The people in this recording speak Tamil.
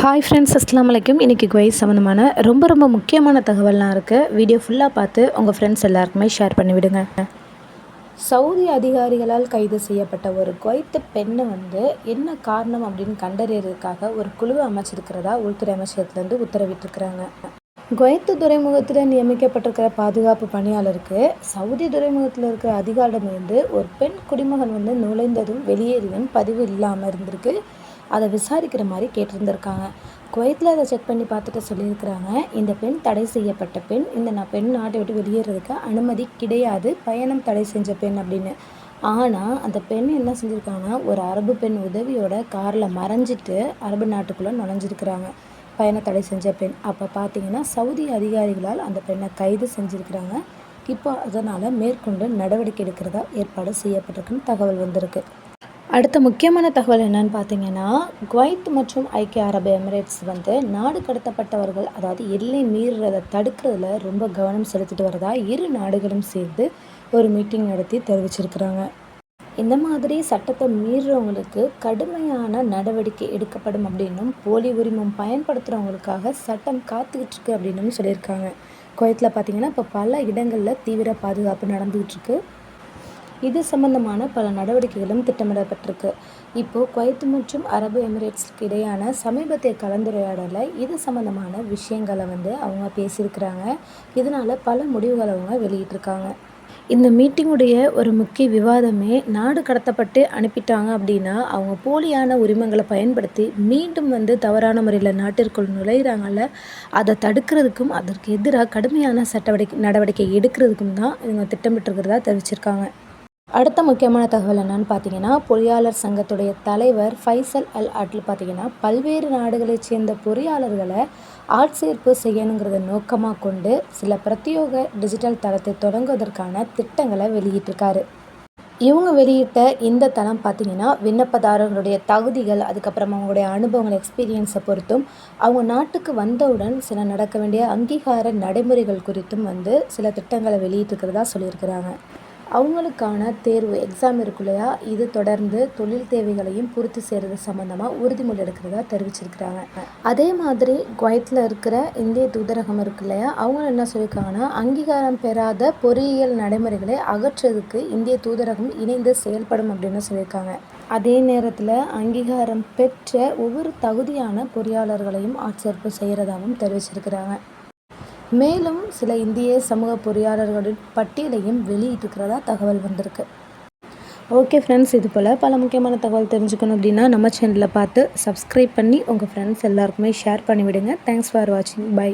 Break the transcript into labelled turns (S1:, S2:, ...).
S1: ஹாய் ஃப்ரெண்ட்ஸ் அஸ்லாம் வலைக்கும் இன்றைக்கி குவை சம்மந்தமான ரொம்ப ரொம்ப முக்கியமான தகவல்லாம் இருக்குது வீடியோ ஃபுல்லாக பார்த்து உங்கள் ஃப்ரெண்ட்ஸ் எல்லாருக்குமே ஷேர் பண்ணிவிடுங்க. சவுதி அதிகாரிகளால் கைது செய்யப்பட்ட ஒரு குவைத்து பெண்ணை வந்து என்ன காரணம் அப்படின்னு கண்டறியறதுக்காக ஒரு குழுவை அமைச்சிருக்கிறதா உள்துறை அமைச்சகத்துலேருந்து உத்தரவிட்டிருக்கிறாங்க. குவைத்து துறைமுகத்தில் நியமிக்கப்பட்டிருக்கிற பாதுகாப்பு பணியாளருக்கு சவுதி துறைமுகத்தில் இருக்கிற அதிகாரிடமிருந்து ஒரு பெண் குடிமகன் வந்து நுழைந்ததும் வெளியேறியும் பதிவு இல்லாமல் இருந்திருக்கு. அதை விசாரிக்கிற மாதிரி கேட்டிருந்திருக்காங்க. குவைத்தில் அதை செக் பண்ணி பார்த்துட்டு சொல்லியிருக்கிறாங்க. இந்த பெண் தடை செய்யப்பட்ட பெண் இந்த நான் பெண் நாட்டை விட்டு வெளியேறதுக்கு அனுமதி கிடையாது. பயணம் தடை செஞ்ச பெண் அப்படின்னு. ஆனால் அந்த பெண் என்ன செஞ்சுருக்காங்கன்னா ஒரு அரபு பெண் உதவியோட காரில் மறைஞ்சிட்டு அரபு நாட்டுக்குள்ளே நுழைஞ்சிருக்கிறாங்க. பயண தடை செஞ்ச பெண். அப்போ பார்த்தீங்கன்னா சவுதி அதிகாரிகளால் அந்த பெண்ணை கைது செஞ்சுருக்கிறாங்க. இப்போ அதனால் மேற்கொண்டு நடவடிக்கை எடுக்கிறதா ஏற்பாடு செய்யப்பட்டிருக்குன்னு தகவல் வந்திருக்கு. அடுத்த முக்கியமான தகவல் என்னன்னு பார்த்தீங்கன்னா குவைத் மற்றும் ஐக்கிய அரபு எமிரேட்ஸ் வந்து நாடு கடத்தப்பட்டவர்கள் அதாவது எல்லை மீறுறதை தடுக்கிறதுல ரொம்ப கவனம் செலுத்திட்டு வரதா இரு நாடுகளும் சேர்ந்து ஒரு மீட்டிங் நடத்தி தெரிவிச்சிருக்கிறாங்க. இந்த மாதிரி சட்டத்தை மீறுறவங்களுக்கு கடுமையான நடவடிக்கை எடுக்கப்படும் அப்படின்னும் போலி உரிமம் பயன்படுத்துகிறவங்களுக்காக சட்டம் காத்துக்கிட்டு இருக்கு அப்படின்னும் சொல்லியிருக்காங்க. குவைத்தில் பார்த்தீங்கன்னா இப்போ பல இடங்களில் தீவிர பாதுகாப்பு நடந்துகிட்ருக்கு இது சம்பந்தமான பல நடவடிக்கைகளும் திட்டமிடப்பட்டிருக்கு. இப்போது குவைத் மற்றும் அரபு எமிரேட்ஸ்க்கு இடையான சமீபத்திய கலந்துரையாடலில் இது சம்பந்தமான விஷயங்களை வந்து அவங்க பேசியிருக்கிறாங்க. இதனால் பல முடிவுகளை அவங்க வெளியிட்டிருக்காங்க. இந்த மீட்டிங்குடைய ஒரு முக்கிய விவாதமே நாடு கடத்தப்பட்டு அனுப்பிட்டாங்க அப்படின்னா அவங்க போலியான உரிமங்களை பயன்படுத்தி மீண்டும் வந்து தவறான முறையில் நாட்டிற்குள் நுழையிறாங்கல்ல அதை தடுக்கிறதுக்கும் அதற்கு எதிராக கடுமையான சட்ட நடவடிக்கை எடுக்கிறதுக்கும் தான் இவங்க திட்டமிட்டிருக்கிறதா தெரிவிச்சிருக்காங்க. அடுத்த முக்கியமான தகவல் என்னன்னு பார்த்தீங்கன்னா பொறியாளர் சங்கத்துடைய தலைவர் ஃபைசல் அல் அட்ல் பார்த்தீங்கன்னா பல்வேறு நாடுகளைச் சேர்ந்த பொறியாளர்களை ஆட்சேர்ப்பு செய்யணுங்கிறத நோக்கமாக கொண்டு சில பிரத்யோக டிஜிட்டல் தளத்தை தொடங்குவதற்கான திட்டங்களை வெளியிட்டிருக்காரு. இவங்க வெளியிட்ட இந்த தளம் பார்த்தீங்கன்னா விண்ணப்பதாரர்களுடைய தகுதிகள் அதுக்கப்புறம் அவங்களுடைய அனுபவங்கள் எக்ஸ்பீரியன்ஸை பொறுத்தும் அவங்க நாட்டுக்கு வந்தவுடன் சில நடக்க வேண்டிய அங்கீகார நடைமுறைகள் குறித்தும் வந்து சில திட்டங்களை வெளியிட்டிருக்கிறதா சொல்லியிருக்கிறாங்க. அவங்களுக்கான தேர்வு எக்ஸாம் இருக்கு இல்லையா? இது தொடர்ந்து தொழில் தேவைகளையும் பூர்த்தி செய்கிறது சம்மந்தமாக உறுதிமொழி எடுக்கிறதா தெரிவிச்சிருக்கிறாங்க. அதே மாதிரி குவைத்தில் இருக்கிற இந்திய தூதரகம் இருக்கு இல்லையா? அவங்க என்ன சொல்லியிருக்காங்கன்னா அங்கீகாரம் பெறாத பொறியியல் நடைமுறைகளை அகற்றுறதுக்கு இந்திய தூதரகம் இணைந்து செயல்படும் அப்படின்னு சொல்லியிருக்காங்க. அதே நேரத்தில் அங்கீகாரம் பெற்ற ஒவ்வொரு தகுதியான பொறியாளர்களையும் ஆட்சேர்ப்பு செய்கிறதாகவும் தெரிவிச்சிருக்கிறாங்க. மேலும் சில இந்திய சமூக பொறியாளர்களின் பட்டியலையும் வெளியிட்டிருக்கிறதா தகவல் வந்திருக்கு. ஓகே ஃப்ரெண்ட்ஸ் இது போல் பல முக்கியமான தகவல் தெரிஞ்சுக்கணும் அப்படின்னா நம்ம சேனலில் பார்த்து சப்ஸ்கிரைப் பண்ணி உங்கள் ஃப்ரெண்ட்ஸ் எல்லாருக்குமே ஷேர் பண்ணிவிடுங்க. தேங்க்ஸ் ஃபார் வாட்சிங் பை